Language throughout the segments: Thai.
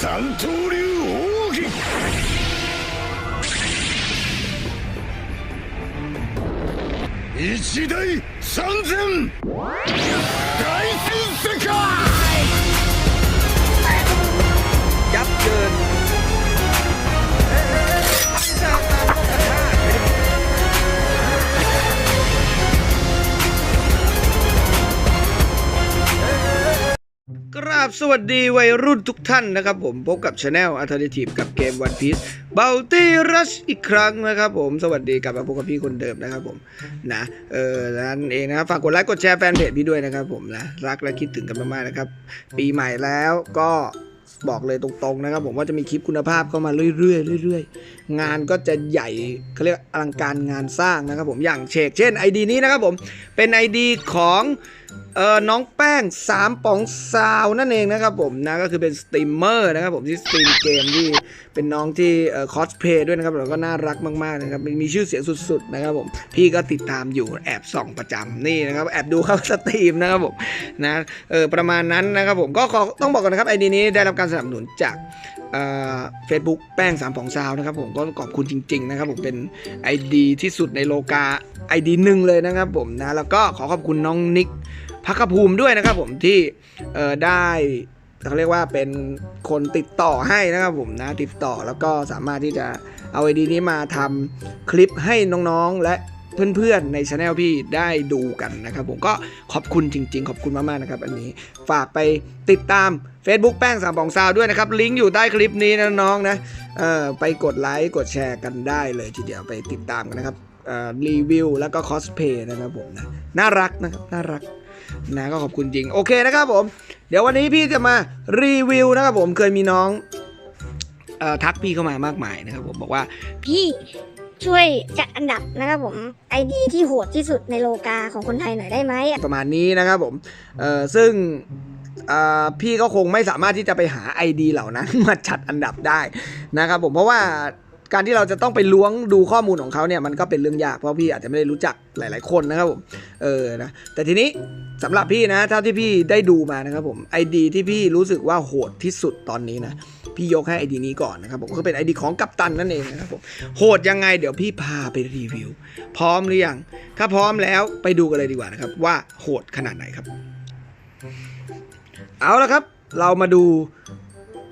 三刀流奥義。一大三千。大戦世界。ยับ กราบสวัสดีวัยรุ่นทุกท่านนะครับผมพบกับช anel Alternative กับเกม One Piece Bounty Rush อีกครั้งนะครับผมสวัสดีกลับมาพบกับพี่คนเดิมนะครับผมนะเออนั่นเองนะครับฝากกดไลค์กดแชร์แฟนเพจพี่ด้วยนะครับผมนะรักและคิดถึงกันมากๆนะครับ ปีใหม่แล้วก็บอกเลยตรงๆนะครับผมว่าจะมีคลิปคุณภาพเข้ามาเรื่อยๆเรื่อยๆ งานก็จะใหญ่เขาเรียกอลังการงานสร้างนะครับผมอย่างเชกเช่น ID นี้นะครับผมเป็น ID ของ เอ่อน้องแป้ง3ป๋องซาวนั่นเองนะครับผมนะก็คือเป็นสตรีมเมอร์นะครับผมที่สตรีมเกมที่เป็นน้องที่เอ่อคอสเพย์ด้วยนะครับแล้วก็น่ารักมากๆนะครับมีชื่อเสียงสุดๆนะครับผมพี่ก็ติดตามอยู่แอบส่องประจำนี่นะครับแอบดูเข้าสตรีมนะครับผมนะเออประมาณนั้นนะครับผมก็ขอต้องบอกก่อนนะครับไอดีนี้ได้รับการสนับสนุนจาก เฟซบุ๊กแป้งสามผองซาวนะครับผมก็ขอบคุณจริง ๆ นะครับผมเป็น ID ที่สุดในโลกา ID หนึ่งเลยนะครับผมนะแล้วก็ขอขอบคุณน้องนิกพักภูมิด้วยนะครับผมที่เอ่อได้เขาเรียกว่าเป็นคนติดต่อให้นะครับผมนะติดต่อแล้วก็สามารถที่จะเอา ID นี้มาทำคลิปให้น้องๆและเพื่อนๆในช anel พี่ได้ดูกันนะครับผมก็ขอบคุณจริง ๆ ขอบคุณมากๆนะครับ อันนี้ฝากไปติดตาม Facebook แป้งสามปองซาวด้วยนะครับ ลิงก์อยู่ใต้คลิปนี้นะน้องนะเออไปกดไลค์กดแชร์กันได้เลยทีเดียวไปติดตามกันนะครับเอ่อรีวิวแล้วก็คอสเพย์นะครับผมนะน่ารักนะครับน่ารักนะก็ขอบคุณจริง โอเคนะครับผม เดี๋ยววันนี้พี่จะมารีวิวนะครับผมเคยมีน้องเอ่อทักพี่เข้ามามากมายนะครับผมบอกว่าพี่ช่วยจัดอันดับนะครับผมไอดีที่โหดที่สุดในโลกาของคนไทยหน่อยได้ไหมประมาณนี้นะครับผมเอ่อซึ่งเอ่อ พี่ก็คงไม่สามารถที่จะไปหา ID เหล่านั้น มาจัดอันดับได้นะครับผมเพราะว่าการที่เราจะต้องไปล้วงดูข้อมูลของเขาเนี่ยมันก็เป็นเรื่องยากเพราะพี่อาจจะไม่ได้รู้จักหลาย ๆ คนนะครับผมเออนะแต่ทีนี้สำหรับพี่นะเท่าที่พี่ได้ดูมานะครับผม ID ที่พี่รู้สึกว่าโหดที่สุดตอนนี้นะพี่ยกให้ ID นี้ก่อนนะครับผมก็เป็น ID ของกัปตันนั่นเองนะครับผมโหดยังไงเดี๋ยวพี่พาไปรีวิว พร้อมหรือยังถ้าพร้อมแล้วไปดูกันเลยดีกว่านะครับว่าโหดขนาดไหนครับ เอาละครับ เรามาดู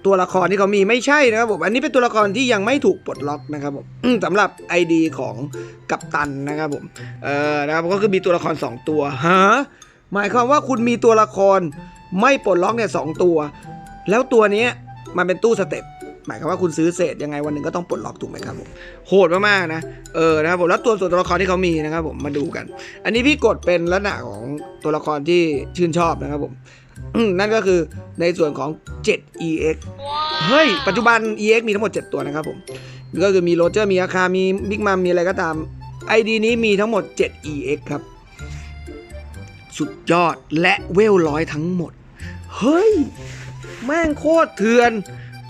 ตัวละครที่เขามีไม่ใช่นะครับผมอันนี้เป็นตัวละครที่ยังไม่ถูกปลดล็อกนะครับผมสำหรับ ID ของกัปตันนะครับผมเออนะครับก็คือมีตัวละคร 2 ตัวฮะหมายความว่าคุณมีตัวละครไม่ปลดล็อกเนี่ยสองตัว แล้วตัวนี้มันเป็นตู้สเต็ปหมายความว่าคุณซื้อเศษยังไงวันหนึ่งก็ต้องปลดล็อกถูกไหมครับผมโหดมากๆนะเออนะครับผมแล้วตัวส่วนตัวละครที่เขามีนะครับผมมาดูกัน อันนี้พี่กดเป็นลักษณะของตัวละครที่ชื่นชอบนะครับผม นั่นก็คือในส่วนของ 7EX เฮ้ย ปัจจุบัน EX มีทั้งหมด 7 ตัวนะครับผม ก็คือมีโรเจอร์ มีอาคา มีบิ๊กมัม มีอะไรก็ตาม ID นี้มีทั้งหมด 7EX ครับ สุดยอดและเวลร้อยทั้งหมด เฮ้ย แม่งโคตรเถื่อน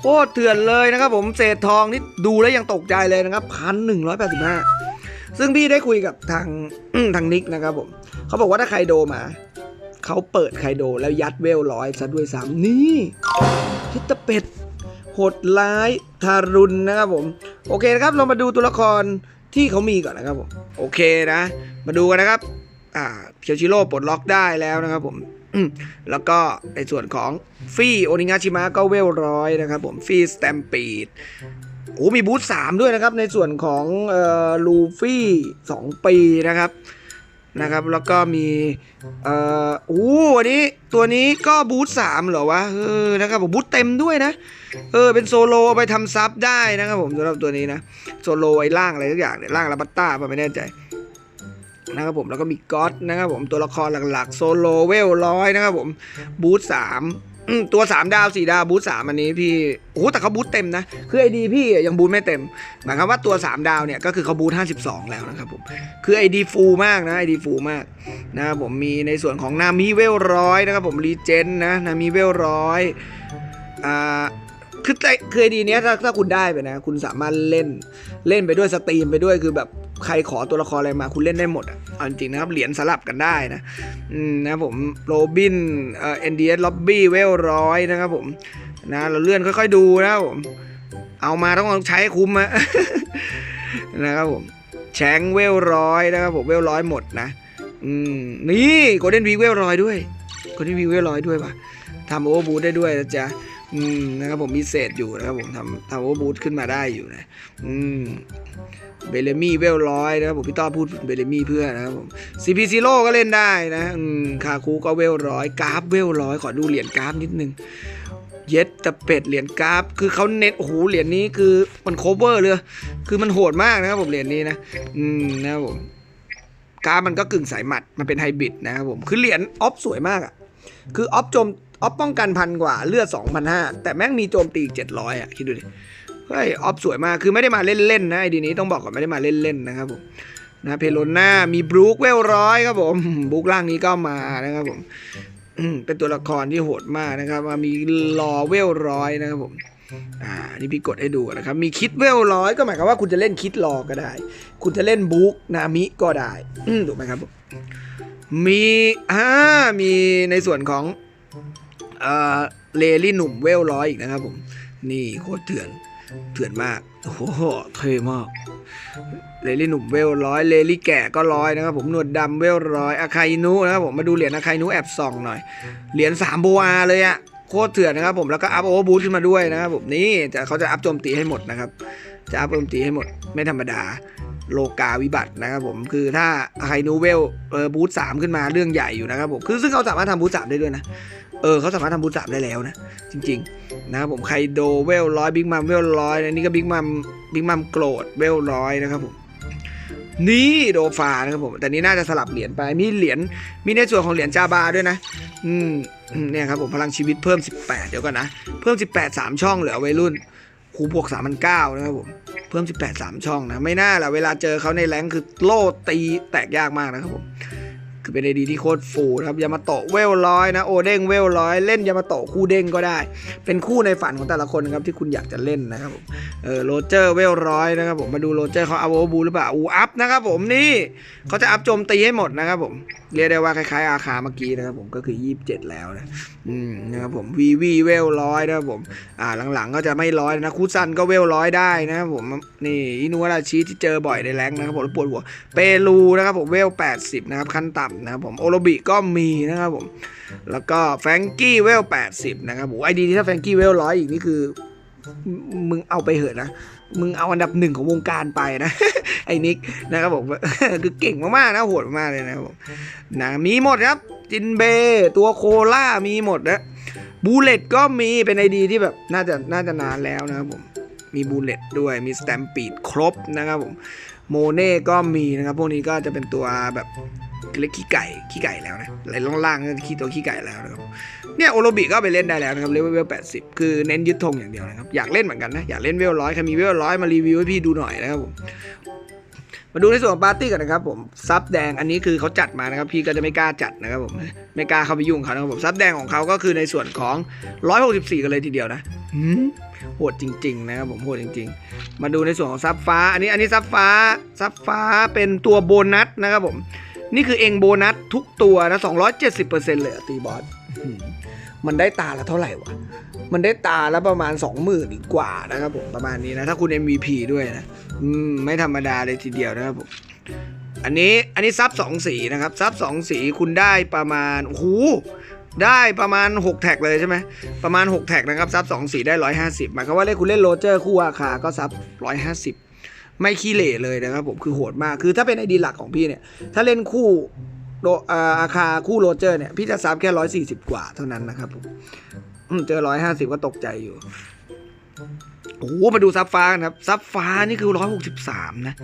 โคตรเถื่อนเลยนะครับผม เศษทองนี่ดูแล้วยังตกใจเลยนะครับพันหนึ่งร้อยแปดสิบห้าซึ่งพี่ได้คุยกับทางทางนิกนะครับผม เขาบอกว่าถ้าใครโดมา เขาเปิดไคโดแล้วยัดเวลร้อยซะด้วยซ้ำนี่ทิตเป็ดโหดร้ายทารุณนะครับผม โอเคนะครับเรามาดูตัวละครที่เขามีก่อนนะครับผมโอเคนะ มาดูกันนะครับ อ่าเคียวชิโร่ปลดล็อกได้แล้วนะครับผมแล้วก็ในส่วนของฟี่โอนิงาชิมะก็เวลร้อยนะครับผมฟี่สแตมปีดโอ้มีบูธสามด้วยนะครับ ในส่วนของออลูฟี่สองปีนะครับ นะครับ แล้วก็มีเอ่ออู้วันนี้ตัวนี้ก็บูทสามเหรอวะเออนะครับผมบูทเต็มด้วยนะ เออเป็นโซโลไปทำซับได้นะครับผมสำหรับตัวนี้นะโซโลไอ้ล่างอะไรทุกอย่างเนี่ยล่างลาบัตตาผมไม่แน่ใจนะครับผมแล้วก็มีก๊อตนะครับผมตัวละครหลักๆโซโลเวลร้อยนะครับผมบูทสาม ตัว3ดาว4ดาวบูท3อันนี้พี่โอ้แต่เขาบูทเต็มนะ คือไอดีพี่ยังบูทไม่เต็ม หมายความว่าตัว3ดาวเนี่ยก็คือเขาบูท52แล้วนะครับผมคือไอดีฟูลมากนะไอดีฟูลมากนะครับผมมีในส่วนของนามิเวลร้อยนะครับผมรีเจนนะนามิเวลร้อยอ่าคือไอคือไอดีเนี้ยถ้าถ้าคุณได้ไปนะ คุณสามารถเล่นเล่นไปด้วยสตรีมไปด้วยคือแบบ ใครขอตัวละครอะไรมาคุณเล่นได้หมดอะเอาจริงนะครับ เหรียญสลับกันได้นะอืมนะผมโรบินเอ็นดีเอสล็อบบี้เวลร้อยนะครับผมนะเราเลื่อนค่อย ๆ ดูนะครับผม เอามาต้องใช้ให้คุ้มอะนะครับผมแชงเวลร้อยนะครับผมเวลร้อยหมดนะอืมนี่โกลเด้นวีเวลร้อยด้วยโกลเด้นวีเวลร้อยด้วยป่ะทำโอเวอร์บูได้ด้วยนะจ๊ะ อืมนะครับผมมีเศษอยู่นะครับผมทำทำโอเวอร์บูทขึ้นมาได้อยู่นะ อืมเบลมี่เวลร้อยนะครับผมพี่ต้อพูดเบลมี่เพื่อนนะครับผมซีพีซีโร่ก็เล่นได้นะคาคูก็เวลร้อยกราฟเวลร้อยขอดูเหรียญกราฟนิดนึง เย็ดต่เป็ดเหรียญกราฟ คือเขาเน้นโอ้โหเหรียญนี้คือมันโคเวอร์เลย คือมันโหดมากนะครับผมเหรียญนี้นะ อืมนะครับผมกราฟมันก็กึ่งสายหมัดมันเป็นไฮบริดนะครับผมคือเหรียญออฟสวยมากอะ่ะคือออฟโจม ออฟป้องกันพันกว่าเลือด 2,500 แต่แม่งมีโจมตีอีก700 อะ คิดดูดิ เฮ้ย ออฟสวยมาก คือไม่ได้มาเล่น ๆ นะไอดีนี้ต้องบอกก่อนไม่ได้มาเล่น ๆ นะครับผมนะเพโลน่ามีบรูคเวลร้อยครับผมบรูคล่างนี้ก็มานะครับผมเป็นตัวละครที่โหดมากนะครับมามีรอเวลร้อยนะครับผมอ่านี่พี่กดให้ดูนะครับ มีคิดเวลร้อยก็หมายความว่าคุณจะเล่นคิดรอก็ได้ คุณจะเล่นบุ๊กนามิก็ได้ถูกไหมครับผมมีอ่ามีในส่วนของ เลลี่หนุ่มเวลร้อยอีกนะครับผม นี่โคตรเถื่อนเถื่อนมาก โอ้โหเท่มาก เลลี่หนุ่มเวลร้อย เลลี่แก่ก็ร้อยนะครับผมหนวดดำเวลร้อยอาคาอินุนะครับผมมาดูเหรียญอาคาอินุแอบส่องหน่อย เหรียญสามโบอาเลยอะโคตรเถื่อนนะครับผมแล้วก็อัพโอเวอร์บูทขึ้นมาด้วยนะครับผมนี่จะเขาจะอัพโจมตีให้หมดนะครับ จะอัพโจมตีให้หมดไม่ธรรมดาโลกาวิบัตินะครับผมคือถ้าไฮนูเวลเออบูทสามขึ้นมาเรื่องใหญ่อยู่นะครับผมคือซึ่งเขาสามารถทำบูทสามได้ด้วยนะ เออเขาสามารถทำบูทสามได้แล้วนะ จริง ๆ นะครับผมไคโดเวลร้อยบิ๊กมัมเวลร้อยอันนี้ก็บิ๊กมัมบิ๊กมัมโกรดเวลร้อยนะครับผมนี่โดฟานะครับผม แต่นี้น่าจะสลับเหรียญไป มีเหรียญ มีในส่วนของเหรียญจาบาด้วยนะ อืมเนี่ยครับผมพลังชีวิตเพิ่ม 18 เดี๋ยวก่อนนะ เพิ่ม 18 3 ช่องเหลือวัยรุ่นคูบวก3 9 0 0นะครับผม เพิ่ม 18 3 ช่องนะ ไม่น่าแหละเวลาเจอเขาในแรงคือโล่ตีแตกยากมากนะครับผม คือเป็นไอดีที่โคตรฟูนะครับยามาโตะเวลร้อยนะโอเด้งเวลร้อยเล่นยามาโตะคู่เด้งก็ได้ เป็นคู่ในฝันของแต่ละคนครับที่คุณอยากจะเล่นนะครับผมเออโรเจอร์เวลร้อยนะครับผมมาดูโรเจอร์เขาเอาโอบูหรือเปล่าอูอัพนะครับผมนี่เขาจะอัพโจมตีให้หมดนะครับผมเรียกได้ว่าคล้ายๆอาคาเมื่อกี้นะครับผมก็คือ 27 แล้วนะอืมนะครับผมวีวีเวลร้อยนะครับผมอ่าหลังๆก็จะไม่ร้อยนะคูซันก็เวลร้อยได้นะครับผมนี่อินูวาราชิที่เจอบ่อยในแรงนะครับผมปวดหัวเปรูนะครับผมเวล 80 นะครับขั้นต่ำนะครับผมโอโรบิก็มีนะครับผม แล้วก็แฟรงกี้เวล80 นะครับผมไอดีที่ถ้าแฟรงกี้เวลร้อยอีกนี่คือ มึงเอาไปเหอะนะ มึงเอาอันดับหนึ่งของวงการไปนะ ไอ้นิกนะครับผมคือเก่งมากๆนะโหดมากเลยนะครับผมนะมีหมดครับจินเบยตัวโคล่ามีหมดนะบูเลตก็มีเป็นไอดีที่แบบน่าจะน่าจะนานแล้วนะครับผมมีบูเลตด้วยมีสแตมปีดครบนะครับผมโมเน่ก็มีนะครับ พวกนี้ก็จะเป็นตัวแบบ เล็กขี้ไก่ขี้ไก่แล้วนะไรล่างๆก็ขี้ตัวขี้ไก่แล้วนะครับเนี่ยโอโรบิก็ไปเล่นได้แล้วนะครับเลเวลแปดสิบคือเน้นยึดธงอย่างเดียวนะครับอยากเล่นเหมือนกันนะอยากเล่นเวลร้อยใครมีเวลร้อยมารีวิวให้พี่ดูหน่อยนะครับผมมาดูในส่วนของปาร์ตี้กันนะครับผมซับแดงอันนี้คือเขาจัดมานะครับพี่ก็จะไม่กล้าจัดนะครับผมไม่กล้าเข้าไปยุ่งเขานะครับผมซับแดงของเขาก็คือในส่วนของ 164 กันเลยทีเดียวนะโหดจริง ๆ นะครับผมโหดจริง ๆ มาดูในส่วนของซับฟ้า อันนี้อันนี้ซับฟ้าซับฟ้าเป็นตัวโบนัสนะครับผม นี่คือเองโบนัสทุกตัวนะ 270%เลยอะตีบอสหืมมันได้ตาละเท่าไหร่วะ มันได้ตาละประมาณ 20,000 กว่านะครับผมประมาณนี้นะ ถ้าคุณ MVP ด้วยนะ อืม ไม่ธรรมดาเลยทีเดียวนะครับผม อันนี้อันนี้ซับสองสีนะครับ ซับสองสีคุณได้ประมาณโอ้โหได้ประมาณ 6 แท็กเลยใช่ไหมประมาณ 6 แท็กนะครับซับสองสีได้ 150หมายความว่าเล่นคุณเล่นโรเจอร์คู่อาคาก็ซับ150 ไม่ขี้เหร่เลยนะครับผมคือโหดมากคือถ้าเป็นไอดีหลักของพี่เนี่ย ถ้าเล่นคู่อาคาคู่โรเจอร์เนี่ย พี่จะซับแค่ร้อยสี่สิบกว่าเท่านั้นนะครับผมเจอร้อยห้าสิบก็ตกใจอยู่โอ้โหมาดูซับฟ้ากันครับ ซับฟ้านี่คือร้อยหกสิบสามนะ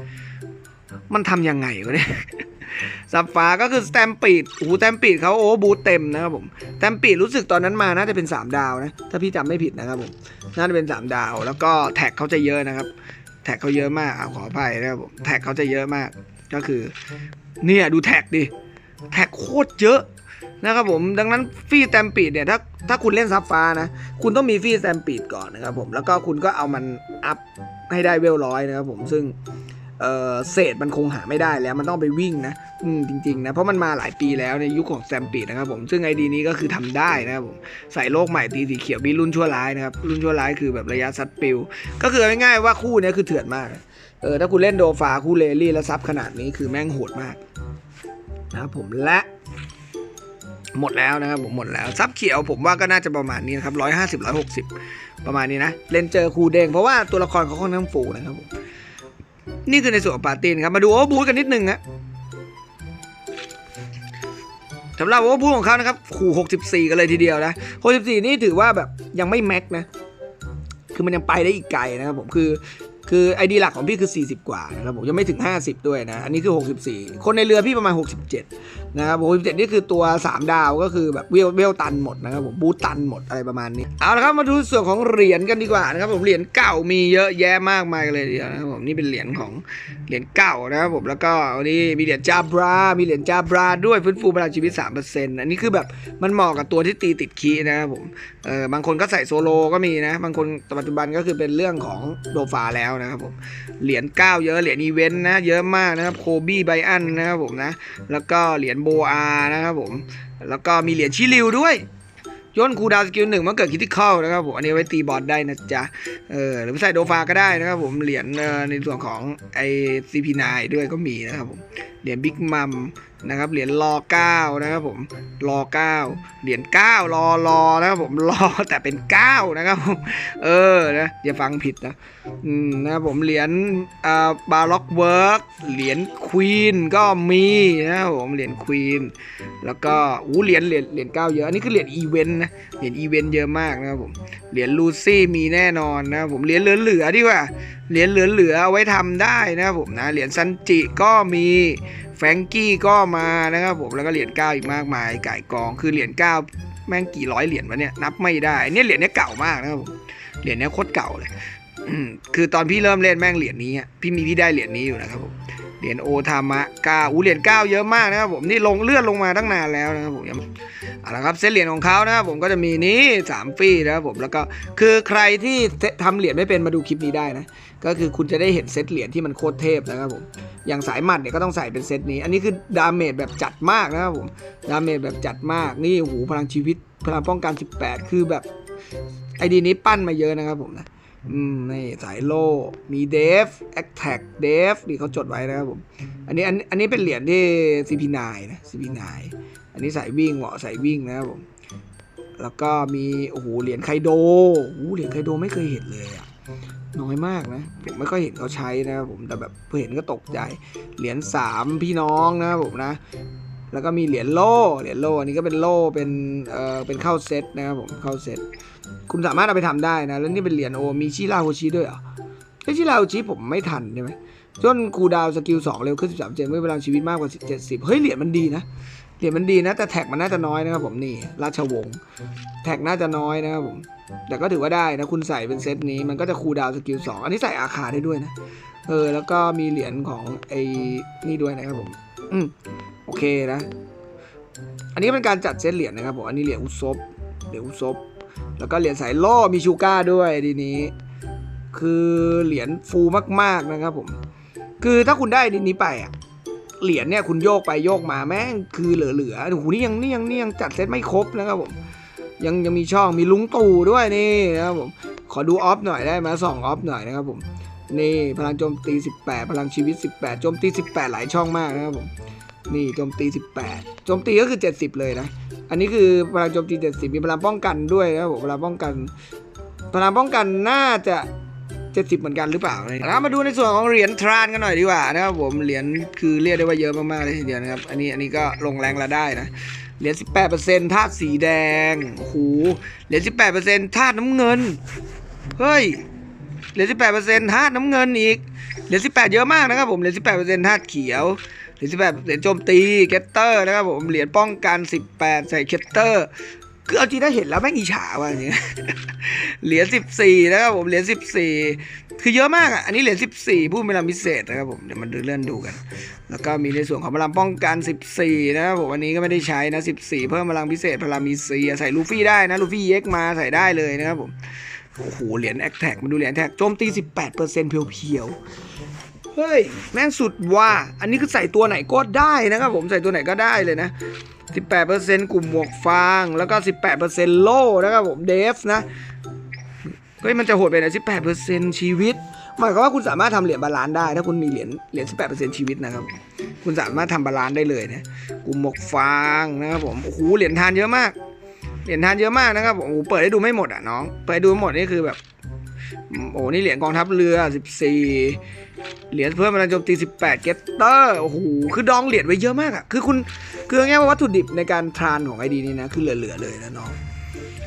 มันทำยังไงวะเนี่ยซับฟ้าก็คือสแตมปีดโอ้โหสแตมปีดเขาโอ้บูทเต็มนะครับผมสแตมปีดรู้สึกตอนนั้นมาน่าจะเป็น 3 ดาวนะ ถ้าพี่จำไม่ผิดนะครับผม น่าจะเป็น 3 ดาว แล้วก็แท็กเขาจะเยอะนะครับ แท็กเขาเยอะมากเอาขออภัยนะครับผมแท็กเขาจะเยอะมาก ก็คือ เนี่ยดูแท็กดิแท็กโคตรเยอะนะครับผมดังนั้นฟีแตมปีดเนี่ยถ้าถ้าคุณเล่นซับฟ้านะ คุณต้องมีฟีแตมปีดก่อนนะครับผมแล้วก็คุณก็เอามันอัพให้ได้เวลร้อยนะครับผมซึ่ง เออเศษมันคงหาไม่ได้แล้วมันต้องไปวิ่งนะ อืมจริงๆนะเพราะมันมาหลายปีแล้วในยุคของแซมปีดนะครับผมซึ่งไอดีนี้ก็คือทำได้นะครับผมใส่โลกใหม่ตีสีเขียวมีรุ่นชั่วร้ายนะครับรุ่นชั่วร้ายคือแบบระยะซัดปิว ก็คือง่ายๆว่าคู่นี้คือเถื่อนมากเออถ้าคุณเล่นโดฟาคู่เลลี่แล้วซับขนาดนี้คือแม่งโหดมากนะครับผมและหมดแล้วนะครับผมหมดแล้วซับเขียวผมว่าก็น่าจะประมาณนี้นะครับร้อยห้าสิบร้อยหกสิบประมาณนี้นะเล่นเจอครูเด้งเพราะว่าตัวละครเขาค่อนข้างฟูนะครับผม นี่คือในส่วนของปาร์ตี้นะครับ มาดูโอ้บูธกันนิดนึงนะสำหรับโอ้บูธของเขานะครับขู่64 กันเลยทีเดียวนะ64 นี่ถือว่าแบบยังไม่แม็กนะ คือมันยังไปได้อีกไกลนะครับผม คือ คือไอดีหลักของพี่คือ 40 กว่านะครับผมยังไม่ถึง 50 ด้วยนะ อันนี้คือ 64 คนในเรือพี่ประมาณ 67 นะครับ67นี่คือตัว 3 ดาวก็คือแบบเวลเวลตันหมดนะครับผมบูตันหมดอะไรประมาณนี้ เอาละครับมาดูส่วนของเหรียญกันดีกว่านะครับผมเหรียญเก่ามีเยอะแยะมากมายเลยเดียวนะครับผมนี่เป็นเหรียญของเหรียญเก่านะครับผมแล้วก็อันนี้มีเหรียญจาบรา มีเหรียญจาบราด้วยฟื้นฟูพลังชีวิต 3%อันนี้คือแบบมันเหมาะกับตัวที่ตีติดคีนะครับผมเออบางคนก็ใส่โซโลก็มีนะบางคนปัจจุบันก็คือเป็นเรื่องของโดฟาแล้วนะครับผม เหรียญเก้าเยอะ เหรียญอีเวนต์นะ เยอะมากนะครับ โคบี้ไบอันนะครับผมนะ แล้วก็เหรียญโบอานะครับผม แล้วก็มีเหรียญชิลิวด้วยย่นคูดาวสกิลหนึ่งมันเกิดคิติคอลนะครับผมอันนี้ไว้ตีบอสได้นะจ๊ะเออหรือใส่โดฟาก็ได้นะครับผมเหรียญในส่วนของไอซีพีนด้วยก็มีนะครับผม เหรียญบิ๊กมัมนะครับเหรียญรอเก้านะครับผมรอเก้าเหรียญเก้ารอรอนะครับผมรอแต่เป็นเก้านะครับผมเออนะอย่าฟังผิดนะอืมนะครับผมเหรียญอ่าบาร็อกเวิร์กเหรียญควีนก็มีนะครับผมเหรียญควีนแล้วก็อู้เหรียญเหรียญเหรียญเก้าเยอะอันนี้คือเหรียญอีเวนต์นะเหรียญอีเวนต์เยอะมากนะครับผมเหรียญลูซี่มีแน่นอนนะครับผมเหรียญเหลือๆดีกว่าเหรียญเหลือๆเอาไว้ทำได้นะครับผมนะเหรียญซันจิก็มีแฟงกี้ก็มานะครับผมแล้วก็เหรียญเก้าอีกมากมายไก่กองคือเหรียญเก้าแม่งกี่ร้อยเหรียญวะเนี่ยนับไม่ได้เนี่ยเหรียญเนี้ยเก่ามากนะครับผมเหรียญเนี้ยโคตรเก่าเลยคือตอนพี่เริ่มเล่นแม่งเหรียญนี้พี่มีพี่ได้เหรียญนี้อยู่นะครับผม เหรียญโอทามะเก้าอูเหรียญเก้าเยอะมากนะครับผมนี่ลงเลื่อนลงมาตั้งนานแล้วนะครับผมยังเอาละครับเซตเหรียญของเขานะครับผมก็จะมีนี้สามฟรีนะครับผมแล้วก็คือใครที่ทำเหรียญไม่เป็นมาดูคลิปนี้ได้นะก็คือคุณจะได้เห็นเซตเหรียญที่มันโคตรเทพนะครับผมอย่างสายหมัดเนี่ยก็ต้องใส่เป็นเซตนี้ อันนี้คือดาเมจแบบจัดมากนะครับผมดาเมจแบบจัดมากนี่โอ้โหพลังชีวิตพลังป้องกัน 18 คือแบบไอดีนี้ปั้นมาเยอะนะครับผมนะ อืมนี่สายโล่ มีเดฟแอคแท็กเดฟนี่เขาจดไว้นะครับผม อันนี้อันอันนี้เป็นเหรียญที่ CP9 นะ CP9 อันนี้สายวิ่งเหมาะสายวิ่งนะครับผม แล้วก็มีโอ้โหเหรียญไคโดโอ้โหเหรียญไคโดไม่เคยเห็นเลยอะน้อยมากนะ ผมไม่ค่อยเห็นเขาใช้นะครับผมแต่แบบพอเห็นก็ตกใจ เหรียญสามพี่น้องนะครับผมนะ แล้วก็มีเหรียญโล่เหรียญโล่อันนี้ก็เป็นโล่เป็นเอ่อเป็นเข้าเซตนะครับผมเข้าเซต คุณสามารถเอาไปทำได้นะ แล้วนี่เป็นเหรียญโอมีชิราโฮชิด้วยเหรอไอยชิราโฮชิผมไม่ทันใช่ไหมจนคูดาวสกิล2เร็วขึ้น13เจนเมื่อเวลาชีวิตมากกว่า70เฮ้ยเหรียญมันดีนะเหรียญมันดีนะ แต่แท็กมันน่าจะน้อยนะครับผมนี่ราชวงศ์แท็กน่าจะน้อยนะครับผมแต่ก็ถือว่าได้นะคุณใส่เป็นเซตนี้มันก็จะคูดาวสกิล2อันนี้ใส่อาคาได้ด้วยนะเออแล้วก็มีเหรียญของไอ้นี่ด้วยนะครับผมอืมโอเคนะ อันนี้เป็นการจัดเซตเหรียญนะครับผมอันนี้เหรียญอุซบเหรียญอุซบ แล้วก็เหรียญสายล่อมีชูก้าด้วยดีนี้ คือเหรียญฟูมากๆนะครับผม คือถ้าคุณได้ดีนี้ไปอะเหรียญเนี่ยคุณโยกไปโยกมาแม่งคือเหลือๆโอ้โหนี่ยังนี่ยังนี่ยังจัดเซตไม่ครบนะครับผม ยังยังมีช่องมีลุงตู่ด้วยนี่นะครับผม ขอดูออฟหน่อยได้ไหมสองออฟหน่อยนะครับผม นี่พลังโจมตี 18 พลังชีวิต 18โจมตี 18 หลายช่องมากนะครับผม นี่โจมตี 18โจมตีก็คือ 70 เลยนะ อันนี้คือพลังโจมตี70มีพลังป้องกันด้วยนะครับผมพลังป้องกันพลังป้องกันน่าจะ70เหมือนกันหรือเปล่านะครับมาดูในส่วนของเหรียญทรานกันหน่อยดีกว่านะครับผมเหรียญคือเรียกได้ว่าเยอะมากๆเลยทีเดียวนะครับอันนี้อันนี้ก็ลงแรงละได้นะเหรียญ18%ธาตุสีแดงโอ้โหเหรียญ18%ธาตุน้ำเงินเฮ้ยเหรียญ18%ธาตุน้ำเงินอีก เหรียญ18 เยอะมากนะครับผม เหรียญ18%ธาตุเขียว เหรียญ18เหรียญโจมตีเคตเตอร์นะครับผมเหรียญป้องกัน18ใส่เคตเตอร์คือเอาจริงถ้าเห็นแล้วแม่งอิจฉาว่ะเนี่ยเหรียญ14นะครับผมเหรียญ14คือเยอะมากอะอันนี้เหรียญ14ผู้มีพลังพิเศษนะครับผมเดี๋ยวมันเลื่อนดูกัน แล้วก็มีในส่วนของพลังป้องกัน14นะครับผมอันนี้ก็ไม่ได้ใช้นะ14เพิ่มพลังพิเศษพลังมีเซียใส่ลูฟี่ได้นะลูฟี่เย็กมาใส่ได้เลยนะครับผมโอ้โหเหรียญแอคแท็กมาดูเหรียญแท็กโจมตี18%เพียวๆ เฮ้ย แม่งสุดว่า อันนี้คือใส่ตัวไหนก็ได้นะครับผมใส่ตัวไหนก็ได้เลยนะ 18%กลุ่มหมวกฟาง แล้วก็ 18%โล่นะครับผมเดฟนะ เฮ้ยมันจะโหดไปไหน18%ชีวิต หมายความว่าคุณสามารถทำเหรียญบาลานซ์ได้ ถ้าคุณมีเหรียญเหรียญ18%ชีวิตนะครับ คุณสามารถทำบาลานซ์ได้เลยนะ กลุ่มหมวกฟางนะครับผม โอ้โห เหรียญทานเยอะมาก เหรียญทานเยอะมากนะครับผมเปิดให้ดูไม่หมดอะน้อง เปิดให้ดูหมดนี่คือแบบ โอ้โหนี่เหรียญกองทัพเรือ 14 เหรียญเพิ่มพลังโจมตี 18 เกตเตอร์โอ้โหคือดองเหรียญไว้เยอะมากอะคือคุณคือง่ายว่าวัตถุดิบในการทรานของไอดีนี้นะ คือเหลือๆเลยนะน้อง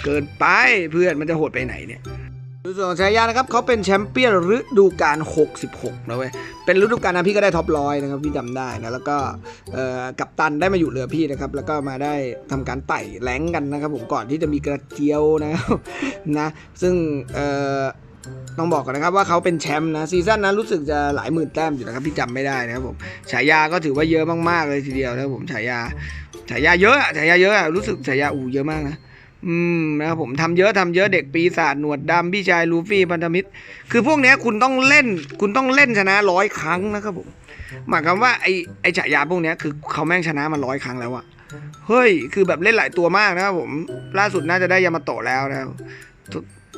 เกินไปเพื่อนมันจะโหดไปไหนเนี่ยดูส่วนของชายานะครับเขาเป็นแชมเปี้ยนฤดูกาล 66 นะเว้ย เป็นฤดูกาลนั้นพี่ก็ได้ท็อปร้อยนะครับพี่จำได้นะ แล้วก็กัปตันได้มาอยู่เรือพี่นะครับ แล้วก็มาได้ทำการไต่แรงกันนะครับผมก่อนที่จะมีกระเจียวนะครับนะ ซึ่งเอ่อ ต้องบอกก่อนนะครับว่าเขาเป็นแชมป์นะซีซั่นนั้นรู้สึกจะหลายหมื่นแต้มอยู่นะครับพี่จำไม่ได้นะครับผมฉายาก็ถือว่าเยอะมากๆเลยทีเดียวนะครับผมฉายาฉายาเยอะฉายาเยอะรู้สึกฉายาอูเยอะมากนะอืมนะครับผมทำเยอะทำเยอะเด็กปีศาจหนวดดำพี่ชายลูฟี่พันธมิตร คือพวกนี้คุณต้องเล่น คุณต้องเล่นชนะร้อยครั้งนะครับผมหมายความว่าไอไอฉายาพวกนี้คือเขาแม่งชนะมาร้อยครั้งแล้วอะเฮ้ย คือแบบเล่นหลายตัวมากนะครับผม ล่าสุดน่าจะได้ยามาโตะแล้วนะครับ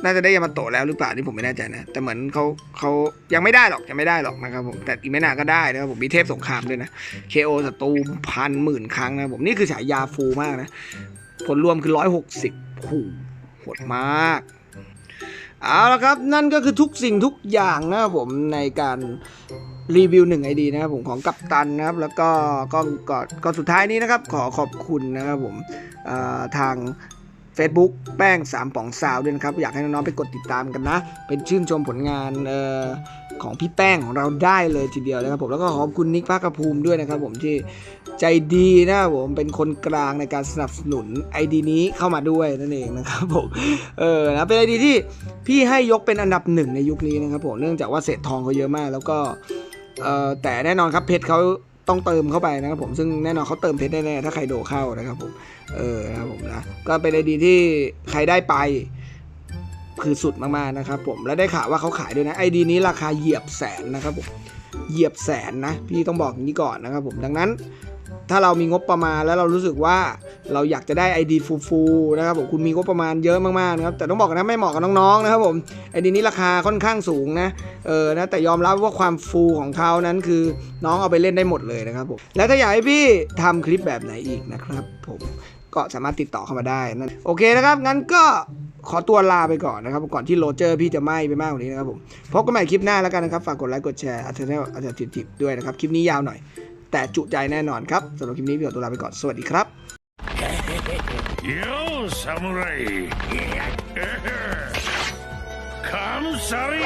น่าจะได้ยามาโตแล้วหรือเปล่านี่ผมไม่แน่ใจนะ แต่เหมือนเขาเขายังไม่ได้หรอกยังไม่ได้หรอกนะครับผมแต่อีกไม่นานก็ได้นะครับผมมีเทพสงครามด้วยนะ KO ศัตรูพันหมื่นครั้งนะผมนี่คือฉายาฟูมากนะ ผลรวมคือ 160หูโหดมากเอาละครับ นั่นก็คือทุกสิ่งทุกอย่างนะครับผมในการรีวิวหนึ่งไอดีนะครับผมของกัปตันนะครับ แล้วก็ก็ก็ก็สุดท้ายนี้นะครับ ขอขอบคุณนะครับผมทาง Facebook แป้งสามป่องซาวด้วยนะครับ อยากให้น้องๆไปกดติดตามกันนะ เป็นชื่นชมผลงานออของพี่แป้งของเราได้เลยทีเดียวนะครับผมแล้วก็ขอบคุณนิกภาคภูมิด้วยนะครับ ผมที่ใจดีนะครับผมเป็นคนกลางในการสนับสนุนไอดีนี้เข้ามาด้วยนั่นเองนะครับผมเออนะเป็นไอดีที่พี่ให้ยกเป็นอันดับหนึ่งในยุคนี้นะครับผมเนื่องจากว่าเศษทองเขาเยอะมาก แล้วก็แต่แน่นอนครับเพชรเขา ต้องเติมเข้าไปนะครับผมซึ่งแน่นอนเขาเติมเพชรแน่ๆถ้าใครโดเข้านะครับผมเออนะครับผมนะก็เป็นไอดีที่ใครได้ไปคือสุดมากๆนะครับผมและได้ข่าวว่าเขาขายด้วยนะไอดีนี้ราคาเหยียบแสนนะครับผมเหยียบแสนนะพี่ต้องบอกอย่างนี้ก่อนนะครับผมดังนั้น ถ้าเรามีงบประมาณแล้วเรารู้สึกว่าเราอยากจะได้ ID ฟูๆนะครับผมคุณมีงบประมาณเยอะมากๆนะครับแต่ต้องบอกนะไม่เหมาะกับน้องๆนะครับผมไอดีนี้ราคาค่อนข้างสูงนะเออนะแต่ยอมรับว่าความฟูของเขานั้นคือน้องเอาไปเล่นได้หมดเลยนะครับผมและถ้าอยากให้พี่ทำคลิปแบบไหนอีกนะครับผมก็สามารถติดต่อเข้ามาได้นั่นโอเคนะครับ งั้นก็ขอตัวลาไปก่อนนะครับ ก่อนที่โรเจอร์พี่จะไหม้ไปมากกว่านี้นะครับผมพบกันใหม่คลิปหน้าแล้วกันนะครับ ฝากกดไลค์กดแชร์อัลเทอร์เนลอัลเทอร์ทิฟด้วยนะครับ คลิปนี้ยาวหน่อย แต่จุใจแน่นอนครับสำหรับคลิปนี้พี่ขอตัวลาไปก่อน สวัสดีครับ You samurai Come sorry